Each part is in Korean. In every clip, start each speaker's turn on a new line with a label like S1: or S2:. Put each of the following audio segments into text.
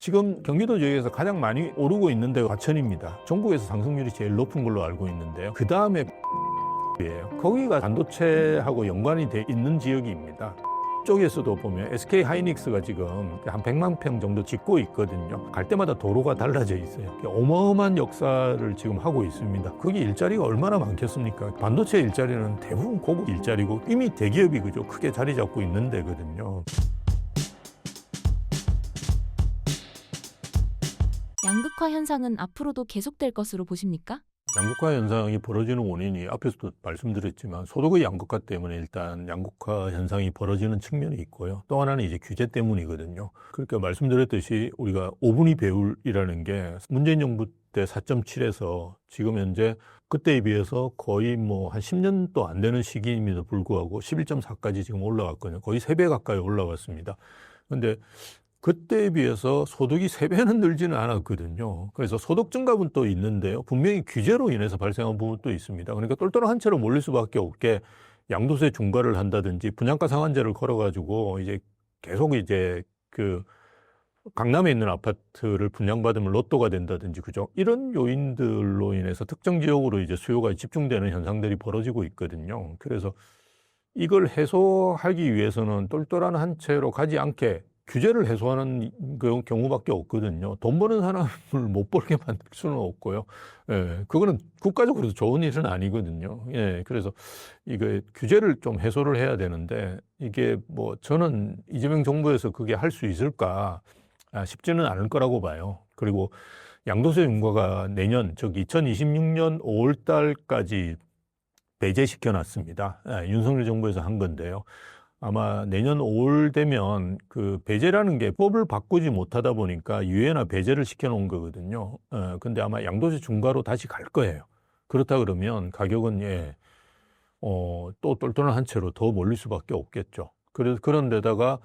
S1: 지금 경기도 지역에서 가장 많이 오르고 있는 데가 과천입니다. 전국에서 상승률이 제일 높은 걸로 알고 있는데요. 그 다음에 예요. 거기가 반도체하고 연관이 돼 있는 지역입니다. 쪽에서도 보면 SK 하이닉스가 지금 한 100만 평 정도 짓고 있거든요. 갈 때마다 도로가 달라져 있어요. 어마어마한 역사를 지금 하고 있습니다. 거기 일자리가 얼마나 많겠습니까? 반도체 일자리는 대부분 고급 일자리고 이미 대기업이 그죠 크게 자리 잡고 있는 데거든요.
S2: 양극화 현상은 앞으로도 계속될 것으로 보십니까?
S1: 양극화 현상이 벌어지는 원인이 앞에서도 말씀드렸지만 소득의 양극화 때문에 일단 양극화 현상이 벌어지는 측면이 있고요. 또 하나는 이제 규제 때문이거든요. 그러니까 말씀드렸듯이 우리가 5분위 배율이라는 게 문재인 정부 때 4.7에서 지금 현재 그때에 비해서 거의 뭐 한 10년도 안 되는 시기임에도 불구하고 11.4까지 지금 올라갔거든요. 거의 3배 가까이 올라갔습니다. 근데 그때에 비해서 소득이 세배는 늘지는 않았거든요. 그래서 소득 증가분 또 있는데요. 분명히 규제로 인해서 발생한 부분도 있습니다. 그러니까 똘똘한 한 채로 몰릴 수밖에 없게 양도세 중과를 한다든지 분양가 상한제를 걸어가지고 이제 계속 이제 그 강남에 있는 아파트를 분양받으면 로또가 된다든지 그죠? 이런 요인들로 인해서 특정 지역으로 이제 수요가 집중되는 현상들이 벌어지고 있거든요. 그래서 이걸 해소하기 위해서는 똘똘한 한 채로 가지 않게 규제를 해소하는 그 경우밖에 없거든요. 돈 버는 사람을 못 벌게 만들 수는 없고요. 예, 그거는 국가적으로도 좋은 일은 아니거든요. 예, 그래서 이게 규제를 좀 해소를 해야 되는데 이게 뭐 저는 이재명 정부에서 그게 할 수 있을까 아, 쉽지는 않을 거라고 봐요. 그리고 양도세 윤과가 내년 즉 2026년 5월 달까지 배제시켜 놨습니다. 아, 윤석열 정부에서 한 건데요. 아마 내년 5월 되면 그 배제라는 게 법을 바꾸지 못하다 보니까 유예나 배제를 시켜 놓은 거거든요. 어, 근데 아마 양도세 중과로 다시 갈 거예요. 그렇다 그러면 가격은 예, 어, 또 똘똘한 한 채로 더 몰릴 수밖에 없겠죠. 그래서 그런 데다가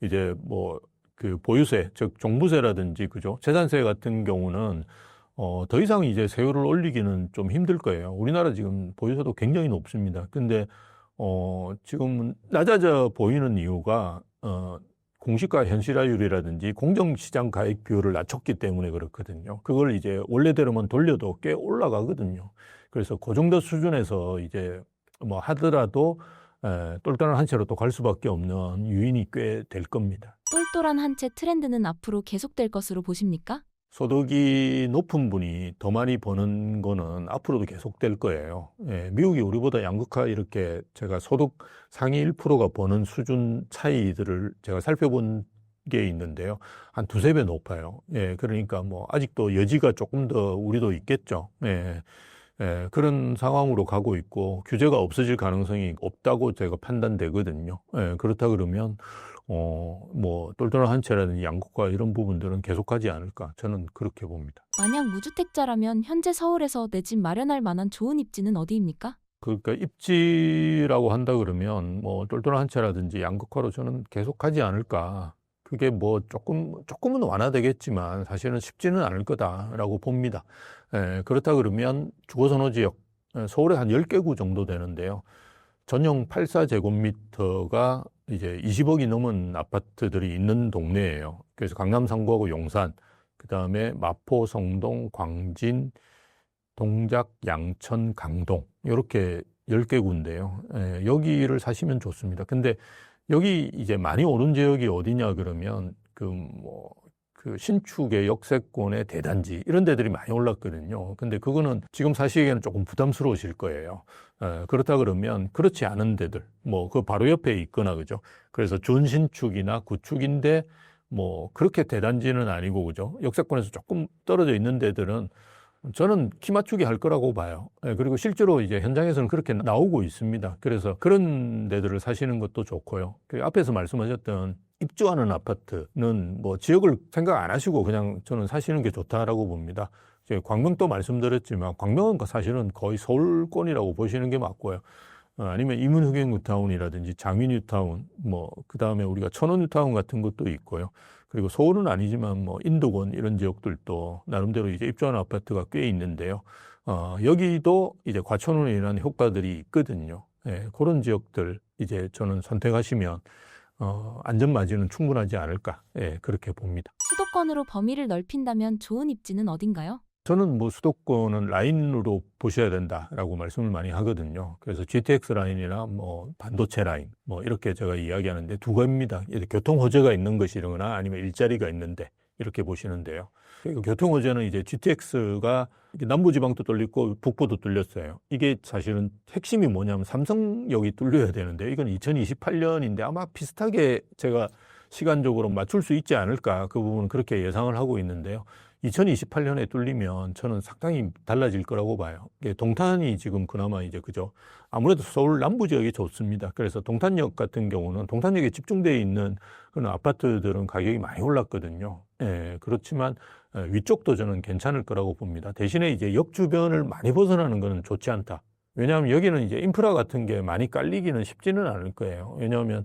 S1: 이제 뭐 그 보유세, 즉 종부세라든지 그죠? 재산세 같은 경우는 어, 더 이상 이제 세율을 올리기는 좀 힘들 거예요. 우리나라 지금 보유세도 굉장히 높습니다. 근데 어, 지금 낮아져 보이는 이유가, 어, 공시가 현실화율이라든지 공정시장 가액 비율을 낮췄기 때문에 그렇거든요. 그걸 이제 원래대로만 돌려도 꽤 올라가거든요. 그래서 그 정도 수준에서 이제 뭐 하더라도 에, 똘똘한 한 채로 또 갈 수밖에 없는 유인이 꽤 될 겁니다.
S2: 똘똘한 한 채 트렌드는 앞으로 계속될 것으로 보십니까?
S1: 소득이 높은 분이 더 많이 버는 거는 앞으로도 계속될 거예요. 예, 미국이 우리보다 양극화 이렇게 제가 소득 상위 1%가 버는 수준 차이들을 제가 살펴본 게 있는데요. 한 두세 배 높아요. 예, 그러니까 뭐 아직도 여지가 조금 더 우리도 있겠죠. 예, 예, 그런 상황으로 가고 있고 규제가 없어질 가능성이 없다고 제가 판단되거든요. 예, 그렇다 그러면 어, 뭐, 똘똘한 한 채라든지 양극화 이런 부분들은 계속하지 않을까. 저는 그렇게 봅니다.
S2: 만약 무주택자라면 현재 서울에서 내 집 마련할 만한 좋은 입지는 어디입니까?
S1: 그러니까 입지라고 한다 그러면 뭐, 똘똘한 한 채라든지 양극화로 저는 계속하지 않을까. 그게 뭐, 조금, 조금은 완화되겠지만 사실은 쉽지는 않을 거다라고 봅니다. 예, 그렇다 그러면 주거 선호 지역, 예, 서울에 한 10개구 정도 되는데요. 전용 84제곱미터가 이제 20억이 넘은 아파트들이 있는 동네예요. 그래서 강남 상구하고 용산, 그 다음에 마포, 성동, 광진, 동작, 양천, 강동 이렇게 10개구인데요. 예, 여기를 사시면 좋습니다. 근데 여기 이제 많이 오른 지역이 어디냐 그러면 그 뭐 그 신축의 역세권의 대단지 이런 데들이 많이 올랐거든요. 근데 그거는 지금 사시기에는 조금 부담스러우실 거예요. 어, 그렇다 그러면 그렇지 않은 데들 뭐 그 바로 옆에 있거나 그죠. 그래서 준신축이나 구축인데 뭐 그렇게 대단지는 아니고 그죠. 역세권에서 조금 떨어져 있는 데들은 저는 키 맞추기 할 거라고 봐요. 예, 그리고 실제로 이제 현장에서는 그렇게 나오고 있습니다. 그래서 그런 데들을 사시는 것도 좋고요. 그 앞에서 말씀하셨던 입주하는 아파트는 뭐 지역을 생각 안 하시고 그냥 저는 사시는 게 좋다라고 봅니다. 광명도 말씀드렸지만 광명은 사실은 거의 서울권이라고 보시는 게 맞고요. 어, 아니면 이문흑행 뉴타운이라든지 장위 뉴타운, 뭐, 그 다음에 우리가 천원 뉴타운 같은 것도 있고요. 그리고 서울은 아니지만 뭐, 인도권 이런 지역들도 나름대로 이제 입주하는 아파트가 꽤 있는데요. 어, 여기도 이제 인한 효과들이 있거든요. 예, 그런 지역들 이제 저는 선택하시면 어, 안전마진은 충분하지 않을까, 예, 그렇게 봅니다.
S2: 수도권으로 범위를 넓힌다면 좋은 입지는 어딘가요?
S1: 저는 뭐 수도권은 라인으로 보셔야 된다라고 말씀을 많이 하거든요. 그래서 GTX 라인이나 뭐 반도체 라인 뭐 이렇게 제가 이야기하는데 두 가지입니다. 교통 호재가 있는 것이거나 아니면 일자리가 있는데 이렇게 보시는데요. 그리고 교통 호재는 이제 GTX가 남부 지방도 뚫리고 북부도 뚫렸어요. 이게 사실은 핵심이 뭐냐면 삼성역이 뚫려야 되는데 이건 2028년인데 아마 비슷하게 제가 시간적으로 맞출 수 있지 않을까 그 부분은 그렇게 예상을 하고 있는데요. 2028년에 뚫리면 저는 상당히 달라질 거라고 봐요. 동탄이 지금 그나마 이제 그죠. 아무래도 서울 남부 지역이 좋습니다. 그래서 동탄역 같은 경우는 동탄역에 집중되어 있는 그런 아파트들은 가격이 많이 올랐거든요. 예, 그렇지만 어, 위쪽도 저는 괜찮을 거라고 봅니다. 대신에 이제 역 주변을 많이 벗어나는 것은 좋지 않다. 왜냐하면 여기는 이제 인프라 같은 게 많이 깔리기는 쉽지는 않을 거예요. 왜냐하면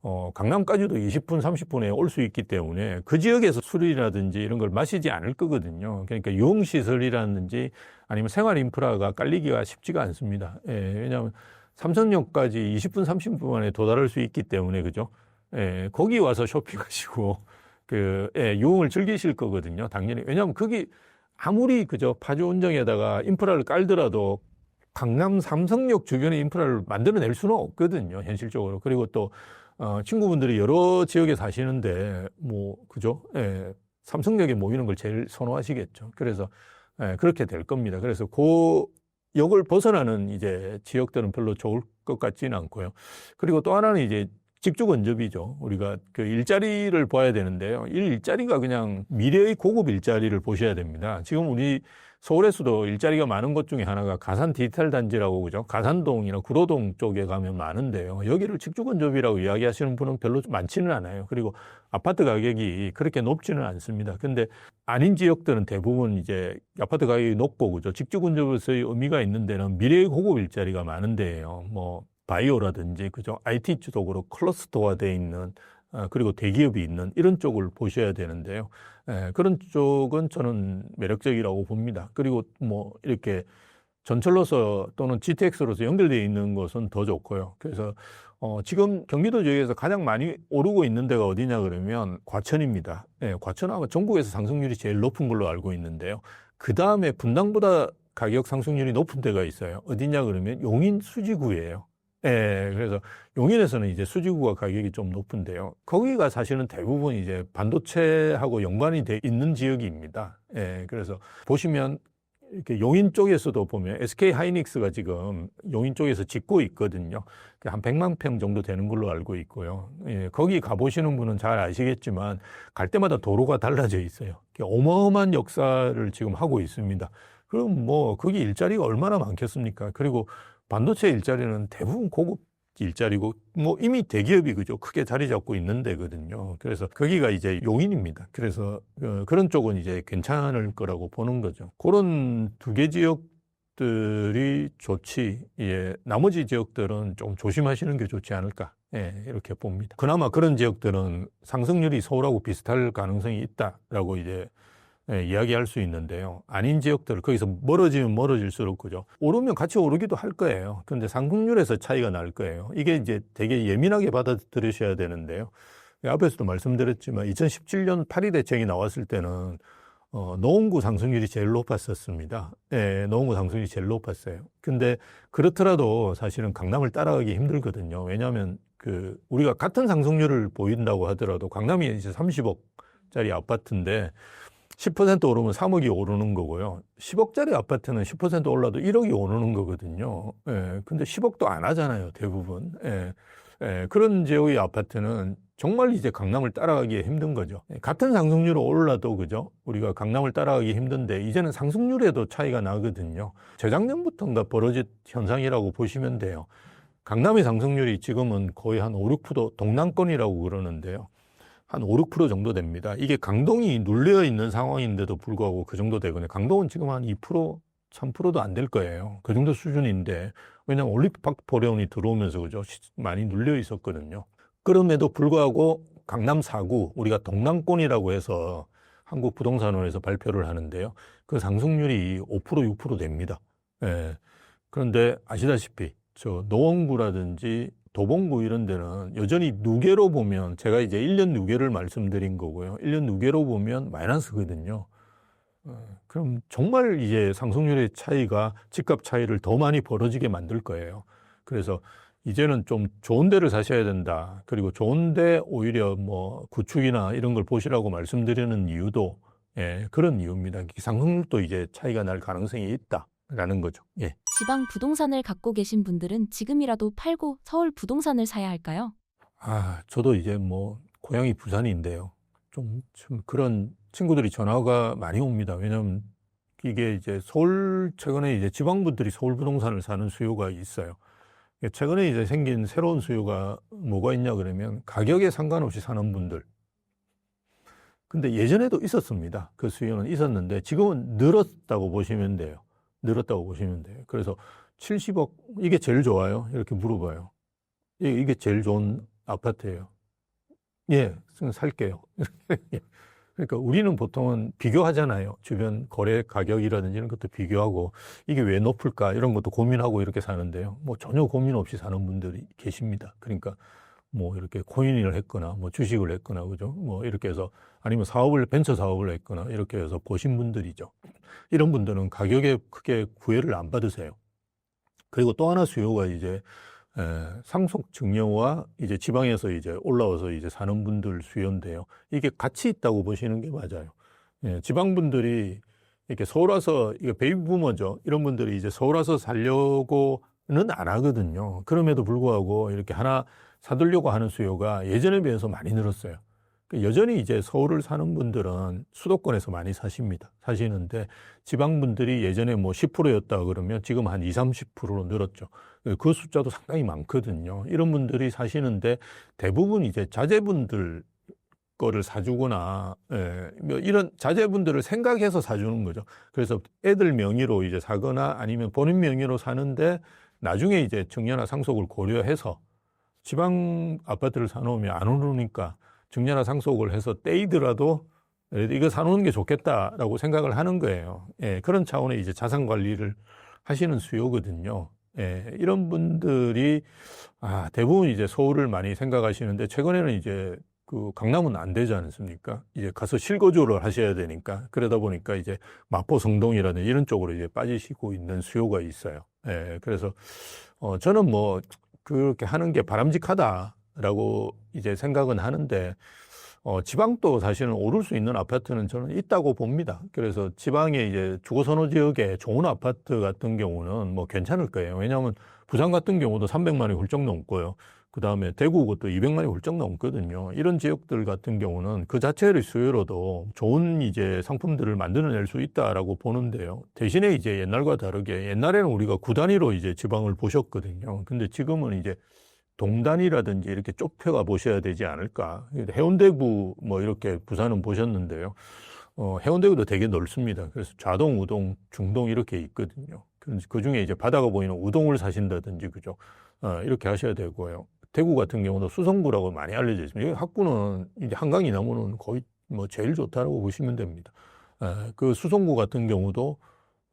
S1: 어, 강남까지도 20분, 30분에 올 수 있기 때문에 그 지역에서 술이라든지 이런 걸 마시지 않을 거거든요. 그러니까 유흥시설이라든지 아니면 생활 인프라가 깔리기가 쉽지가 않습니다. 예, 왜냐하면 삼성역까지 20분, 30분 만에 도달할 수 있기 때문에, 그죠? 예, 거기 와서 쇼핑하시고, 그, 예, 유흥을 즐기실 거거든요. 당연히. 왜냐하면 거기 아무리 그저 파주 운정에다가 인프라를 깔더라도 강남 삼성역 주변의 인프라를 만들어낼 수는 없거든요. 현실적으로. 그리고 또 어, 친구분들이 여러 지역에 사시는데, 뭐, 그죠? 예, 삼성역에 모이는 걸 제일 선호하시겠죠. 그래서, 예, 그렇게 될 겁니다. 그래서 그 역을 벗어나는 이제 지역들은 별로 좋을 것 같지는 않고요. 그리고 또 하나는 이제 직주 건접이죠. 우리가 그 일자리를 봐야 되는데요. 이 일자리가 그냥 미래의 고급 일자리를 보셔야 됩니다. 지금 우리 서울에서도 일자리가 많은 곳 중에 하나가 가산 디지털 단지라고 그죠? 가산동이나 구로동 쪽에 가면 많은데요. 여기를 직주건접이라고 이야기하시는 분은 별로 많지는 않아요. 그리고 아파트 가격이 그렇게 높지는 않습니다. 근데 아닌 지역들은 대부분 이제 아파트 가격이 높고 그죠? 직주건접에서의 의미가 있는 데는 미래의 고급 일자리가 많은 데예요. 뭐 바이오라든지 그죠? IT 쪽으로 클러스터화돼 있는 아, 그리고 대기업이 있는 이런 쪽을 보셔야 되는데요. 예, 그런 쪽은 저는 매력적이라고 봅니다. 그리고 뭐 이렇게 전철로서 또는 GTX로서 연결되어 있는 것은 더 좋고요. 그래서 어, 지금 경기도 지역에서 가장 많이 오르고 있는 데가 어디냐 그러면 과천입니다. 예, 과천은 아마 전국에서 상승률이 제일 높은 걸로 알고 있는데요. 그 다음에 분당보다 가격 상승률이 높은 데가 있어요. 어디냐 그러면 용인 수지구예요. 예, 그래서 용인에서는 이제 수지구가 가격이 좀 높은데요. 거기가 사실은 대부분 이제 반도체하고 연관이 돼 있는 지역입니다. 예, 그래서 보시면 이렇게 용인 쪽에서도 보면 SK 하이닉스가 지금 용인 쪽에서 짓고 있거든요. 한 100만 평 정도 되는 걸로 알고 있고요. 예, 거기 가보시는 분은 잘 아시겠지만 갈 때마다 도로가 달라져 있어요. 어마어마한 역사를 지금 하고 있습니다. 그럼 뭐 거기 일자리가 얼마나 많겠습니까? 그리고 반도체 일자리는 대부분 고급 일자리고 뭐 이미 대기업이 그죠 크게 자리 잡고 있는 데거든요. 그래서 거기가 이제 용인입니다. 그래서 어, 그런 쪽은 이제 괜찮을 거라고 보는 거죠. 그런 두 개 지역 들이 좋지. 예, 나머지 지역들은 좀 조심하시는 게 좋지 않을까. 예, 이렇게 봅니다. 그나마 그런 지역들은 상승률이 서울하고 비슷할 가능성이 있다라고 이제 예, 이야기할 수 있는데요. 아닌 지역들, 거기서 멀어지면 멀어질수록 그죠. 오르면 같이 오르기도 할 거예요. 근데 상승률에서 차이가 날 거예요. 이게 이제 되게 예민하게 받아들이셔야 되는데요. 앞에서도 말씀드렸지만 2017년 파리 대책이 나왔을 때는 어, 노원구 상승률이 제일 높았었습니다. 예, 노원구 상승률이 제일 높았어요. 근데 그렇더라도 사실은 강남을 따라가기 힘들거든요. 왜냐하면 그 우리가 같은 상승률을 보인다고 하더라도 강남이 이제 30억짜리 아파트인데 10% 오르면 3억이 오르는 거고요. 10억짜리 아파트는 10% 올라도 1억이 오르는 거거든요. 예, 근데 10억도 안 하잖아요, 대부분. 예, 예, 그런 지역의 아파트는 정말 이제 강남을 따라가기 힘든 거죠. 예, 같은 상승률로 올라도 그죠? 우리가 강남을 따라가기 힘든데 이제는 상승률에도 차이가 나거든요. 재작년부터인가 벌어진 현상이라고 보시면 돼요. 강남의 상승률이 지금은 거의 한 5, 6% 동남권이라고 그러는데요. 한 5, 6% 정도 됩니다. 이게 강동이 눌려 있는 상황인데도 불구하고 그 정도 되거든요. 강동은 지금 한 2%, 3%도 안 될 거예요. 그 정도 수준인데, 왜냐하면 올림픽 보레온이 들어오면서 그죠? 많이 눌려 있었거든요. 그럼에도 불구하고 강남 4구, 우리가 동남권이라고 해서 한국 부동산원에서 발표를 하는데요. 그 상승률이 5%, 6% 됩니다. 예. 그런데 아시다시피 저 노원구라든지 도봉구 이런 데는 여전히 누계로 보면 제가 이제 1년 누계를 말씀드린 거고요. 1년 누계로 보면 마이너스거든요. 어, 그럼 정말 이제 상승률의 차이가 집값 차이를 더 많이 벌어지게 만들 거예요. 그래서 이제는 좀 좋은 데를 사셔야 된다. 그리고 좋은 데 오히려 뭐 구축이나 이런 걸 보시라고 말씀드리는 이유도 예, 그런 이유입니다. 상승률도 이제 차이가 날 가능성이 있다라는 거죠. 예.
S2: 지방 부동산을 갖고 계신 분들은 지금이라도 팔고 서울 부동산을 사야 할까요?
S1: 아, 저도 이제 뭐 고향이 부산인데요. 좀, 좀 그런 친구들이 전화가 많이 옵니다. 왜냐면 이게 이제 서울 최근에 이제 지방 분들이 서울 부동산을 사는 수요가 있어요. 최근에 이제 생긴 새로운 수요가 뭐가 있냐 그러면 가격에 상관없이 사는 분들. 근데 예전에도 있었습니다. 그 수요는 있었는데 지금은 늘었다고 보시면 돼요. 늘었다고 보시면 돼요. 그래서 70억 이게 제일 좋아요. 이렇게 물어봐요. 예, 이게 제일 좋은 아파트예요. 예, 살게요. 그러니까 우리는 보통은 비교하잖아요. 주변 거래 가격이라든지 이런 것도 비교하고 이게 왜 높을까 이런 것도 고민하고 이렇게 사는데요. 뭐 전혀 고민 없이 사는 분들이 계십니다. 그러니까 뭐 이렇게 코인을 했거나 뭐 주식을 했거나 그죠? 뭐 이렇게 해서 아니면 사업을 벤처 사업을 했거나 이렇게 해서 보신 분들이죠. 이런 분들은 가격에 크게 구애를 안 받으세요. 그리고 또 하나 수요가 이제 에, 상속 증여와 이제 지방에서 이제 올라와서 이제 사는 분들 수요인데요. 이게 같이 있다고 보시는 게 맞아요. 예, 지방 분들이 이렇게 서울 와서 이게 베이비 부머죠. 이런 분들이 이제 서울 와서 살려고는 안 하거든요. 그럼에도 불구하고 이렇게 하나 사두려고 하는 수요가 예전에 비해서 많이 늘었어요. 그 여전히 이제 서울을 사는 분들은 수도권에서 많이 사십니다. 사시는데 지방 분들이 예전에 뭐 10%였다 그러면 지금 한 20, 30%로 늘었죠. 그 숫자도 상당히 많거든요. 이런 분들이 사시는데 대부분 이제 자제분들 거를 사주거나 예, 뭐 이런 자제분들을 생각해서 사주는 거죠. 그래서 애들 명의로 이제 사거나 아니면 본인 명의로 사는데 나중에 이제 증여나 상속을 고려해서 지방 아파트를 사놓으면 안 오르니까 증여나 상속을 해서 떼이더라도 이거 사놓는 게 좋겠다라고 생각을 하는 거예요. 예, 그런 차원의 이제 자산 관리를 하시는 수요거든요. 예, 이런 분들이 아, 대부분 이제 서울을 많이 생각하시는데 최근에는 이제 그 강남은 안 되지 않습니까? 이제 가서 실거주를 하셔야 되니까 그러다 보니까 이제 마포 성동이라든지 이런 쪽으로 이제 빠지시고 있는 수요가 있어요. 예, 그래서 어, 저는 뭐 그렇게 하는 게 바람직하다라고 이제 생각은 하는데 어, 지방도 사실은 오를 수 있는 아파트는 저는 있다고 봅니다. 그래서 지방에 이제 주거 선호 지역에 좋은 아파트 같은 경우는 뭐 괜찮을 거예요. 왜냐하면 부산 같은 경우도 300만이 훌쩍 넘고요. 그 다음에 대구 것도 200만이 훌쩍 넘거든요. 이런 지역들 같은 경우는 그 자체의 수요로도 좋은 이제 상품들을 만들어낼 수 있다라고 보는데요. 대신에 이제 옛날과 다르게 옛날에는 우리가 구 단위로 이제 지방을 보셨거든요. 근데 지금은 이제 동단이라든지 이렇게 좁혀가 보셔야 되지 않을까. 해운대구 뭐 이렇게 부산은 보셨는데요. 어, 해운대구도 되게 넓습니다. 그래서 좌동, 우동, 중동 이렇게 있거든요. 그 중에 이제 바다가 보이는 우동을 사신다든지 그죠. 어, 이렇게 하셔야 되고요. 대구 같은 경우도 수성구라고 많이 알려져 있습니다. 여기 학구는 이제 한강이 나무는 거의 뭐 제일 좋다라고 보시면 됩니다. 에, 그 수성구 같은 경우도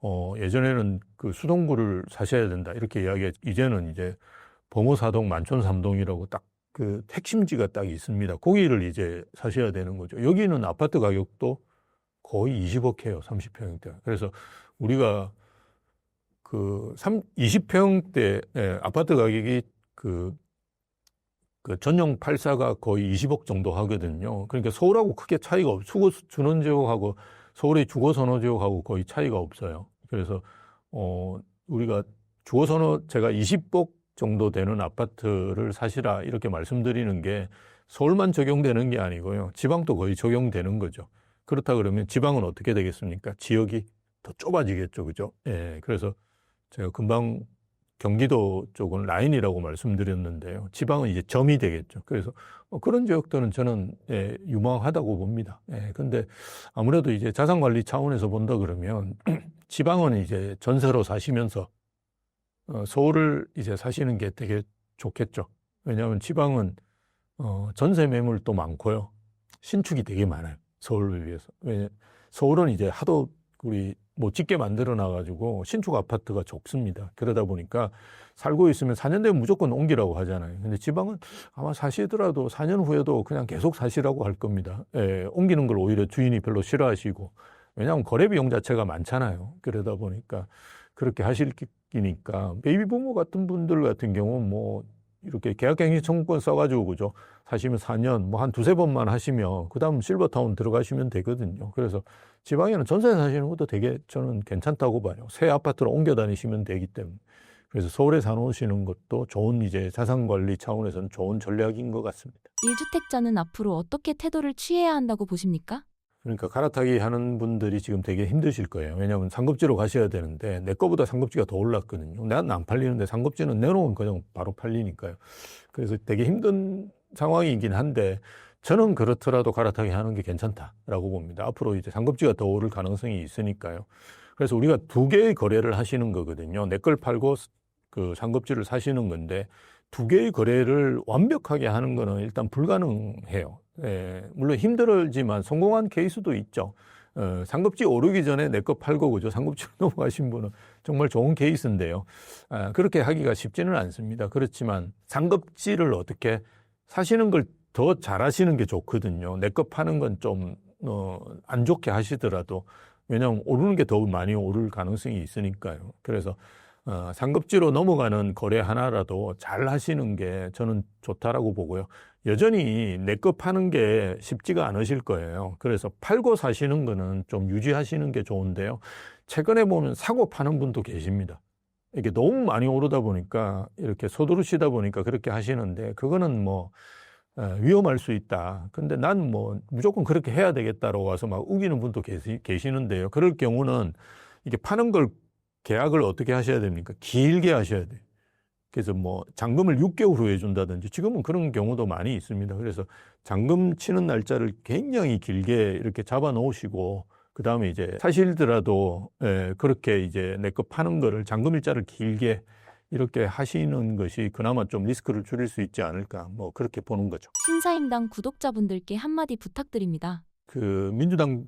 S1: 어, 예전에는 그 수성구를 사셔야 된다 이렇게 이야기 이제는 이제 범어사동 만촌삼동이라고 딱 그 핵심지가 딱 있습니다. 거기를 이제 사셔야 되는 거죠. 여기는 아파트 가격도 거의 20억 해요. 30평대. 그래서 우리가 그 3, 20평대 예, 아파트 가격이 그, 그 전용 8사가 거의 20억 정도 하거든요. 그러니까 서울하고 크게 차이가 없, 수거 준원 지역하고 서울의 주거 선호 지역하고 거의 차이가 없어요. 그래서 어 우리가 주거 선호 제가 20억 정도 되는 아파트를 사시라 이렇게 말씀드리는 게 서울만 적용되는 게 아니고요. 지방도 거의 적용되는 거죠. 그렇다 그러면 지방은 어떻게 되겠습니까? 지역이 더 좁아지겠죠. 그죠? 예. 그래서 제가 금방 경기도 쪽은 라인이라고 말씀드렸는데요. 지방은 이제 점이 되겠죠. 그래서 뭐 그런 지역들은 저는 예, 유망하다고 봅니다. 예, 근데 아무래도 이제 자산 관리 차원에서 본다 그러면 지방은 이제 전세로 사시면서 어, 서울을 이제 사시는 게 되게 좋겠죠. 왜냐하면 지방은 어, 전세 매물도 많고요. 신축이 되게 많아요. 서울에 비해서. 왜냐, 서울은 이제 하도 우리 뭐 짓게 만들어 놔가지고 신축 아파트가 적습니다. 그러다 보니까 살고 있으면 4년 되면 무조건 옮기라고 하잖아요. 근데 지방은 아마 사시더라도 4년 후에도 그냥 계속 사시라고 할 겁니다. 예, 옮기는 걸 오히려 주인이 별로 싫어하시고 왜냐하면 거래 비용 자체가 많잖아요. 그러다 보니까 그렇게 하실 기니까 베이비 부모 같은 분들 같은 경우는 뭐 이렇게 계약갱신 청구권 써가지고 그죠 사시면 4년 뭐 한 두세 번만 하시면 그다음 실버타운 들어가시면 되거든요. 그래서 지방에는 전세 사시는 것도 되게 저는 괜찮다고 봐요. 새 아파트로 옮겨 다니시면 되기 때문에. 그래서 서울에 사놓으시는 것도 좋은 이제 자산 관리 차원에서는 좋은 전략인 것 같습니다.
S2: 1주택자는 앞으로 어떻게 태도를 취해야 한다고 보십니까?
S1: 그러니까 갈아타기 하는 분들이 지금 되게 힘드실 거예요. 왜냐하면 상급지로 가셔야 되는데 내 거보다 상급지가 더 올랐거든요. 나는 안 팔리는데 상급지는 내놓으면 그냥 바로 팔리니까요. 그래서 되게 힘든 상황이긴 한데 저는 그렇더라도 갈아타기 하는 게 괜찮다라고 봅니다. 앞으로 이제 상급지가 더 오를 가능성이 있으니까요. 그래서 우리가 두 개의 거래를 하시는 거거든요. 내 걸 팔고 그 상급지를 사시는 건데 두 개의 거래를 완벽하게 하는 거는 일단 불가능해요. 예, 물론 힘들지만 성공한 케이스도 있죠. 어, 상급지 오르기 전에 내 거 팔고 그죠. 상급지로 넘어가신 분은 정말 좋은 케이스인데요. 아, 그렇게 하기가 쉽지는 않습니다. 그렇지만 상급지를 어떻게 사시는 걸 더 잘하시는 게 좋거든요. 내 거 파는 건 좀, 어, 안 좋게 하시더라도 왜냐하면 오르는 게 더 많이 오를 가능성이 있으니까요. 그래서 어, 상급지로 넘어가는 거래 하나라도 잘 하시는 게 저는 좋다라고 보고요. 여전히 내거 파는 게 쉽지가 않으실 거예요. 그래서 팔고 사시는 거는 좀 유지하시는 게 좋은데요. 최근에 보면 사고 파는 분도 계십니다. 이게 너무 많이 오르다 보니까 이렇게 서두르시다 보니까 그렇게 하시는데 그거는 뭐 어, 위험할 수 있다. 근데 난 뭐 무조건 그렇게 해야 되겠다라고 와서 막 우기는 분도 계시, 계시는데요. 그럴 경우는 이게 파는 걸 계약을 어떻게 하셔야 됩니까? 길게 하셔야 돼요. 그래서 뭐 잔금을 6개월 후에 준다든지 지금은 그런 경우도 많이 있습니다. 그래서 잔금 치는 날짜를 굉장히 길게 이렇게 잡아 놓으시고 그 다음에 이제 사실더라도 예, 그렇게 이제 내 거 파는 거를 잔금 일자를 길게 이렇게 하시는 것이 그나마 좀 리스크를 줄일 수 있지 않을까 뭐 그렇게 보는 거죠.
S2: 신사임당 구독자분들께 한마디 부탁드립니다.
S1: 그 민주당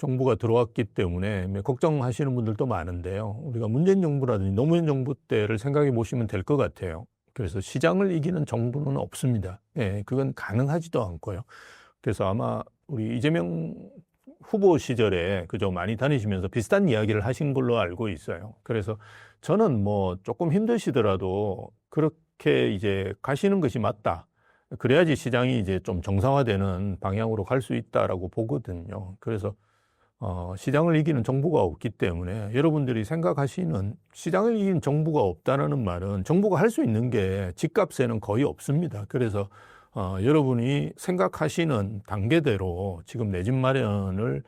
S1: 정부가 들어왔기 때문에 뭐 걱정하시는 분들도 많은데요. 우리가 문재인 정부라든지 노무현 정부 때를 생각해 보시면 될 것 같아요. 그래서 시장을 이기는 정부는 없습니다. 예, 그건 가능하지도 않고요. 그래서 아마 우리 이재명 후보 시절에 그저 많이 다니시면서 비슷한 이야기를 하신 걸로 알고 있어요. 그래서 저는 뭐 조금 힘드시더라도 그렇게 이제 가시는 것이 맞다. 그래야지 시장이 이제 좀 정상화되는 방향으로 갈 수 있다라고 보거든요. 그래서 어, 시장을 이기는 정부가 없기 때문에 여러분들이 생각하시는 시장을 이기는 정부가 없다는 말은 정부가 할 수 있는 게 집값에는 거의 없습니다. 그래서 어, 여러분이 생각하시는 단계대로 지금 내 집 마련을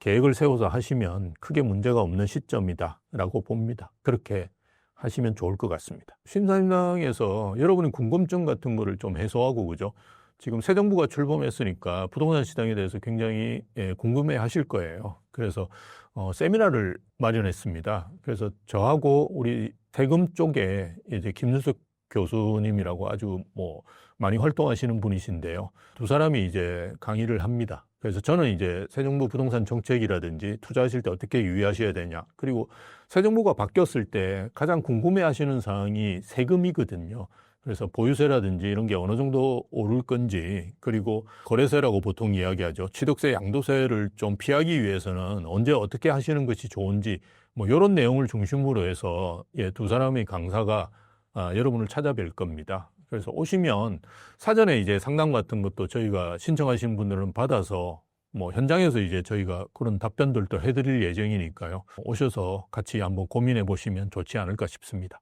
S1: 계획을 세워서 하시면 크게 문제가 없는 시점이다라고 봅니다. 그렇게 하시면 좋을 것 같습니다. 신사임당에서 여러분의 궁금증 같은 거를 좀 해소하고 그죠? 지금 새 정부가 출범했으니까 부동산 시장에 대해서 굉장히 예, 궁금해 하실 거예요. 그래서 어, 세미나를 마련했습니다. 그래서 저하고 우리 대금 쪽에 이제 김윤석 교수님이라고 아주 뭐 많이 활동하시는 분이신데요. 두 사람이 이제 강의를 합니다. 그래서 저는 이제 새 정부 부동산 정책이라든지 투자하실 때 어떻게 유의하셔야 되냐. 그리고 새 정부가 바뀌었을 때 가장 궁금해 하시는 사항이 세금이거든요. 그래서 보유세라든지 이런 게 어느 정도 오를 건지 그리고 거래세라고 보통 이야기하죠. 취득세, 양도세를 좀 피하기 위해서는 언제 어떻게 하시는 것이 좋은지 뭐 이런 내용을 중심으로 해서 예, 두 사람의 강사가 아, 여러분을 찾아뵐 겁니다. 그래서 오시면 사전에 이제 상담 같은 것도 저희가 신청하신 분들은 받아서 뭐 현장에서 이제 저희가 그런 답변들도 해드릴 예정이니까요. 오셔서 같이 한번 고민해 보시면 좋지 않을까 싶습니다.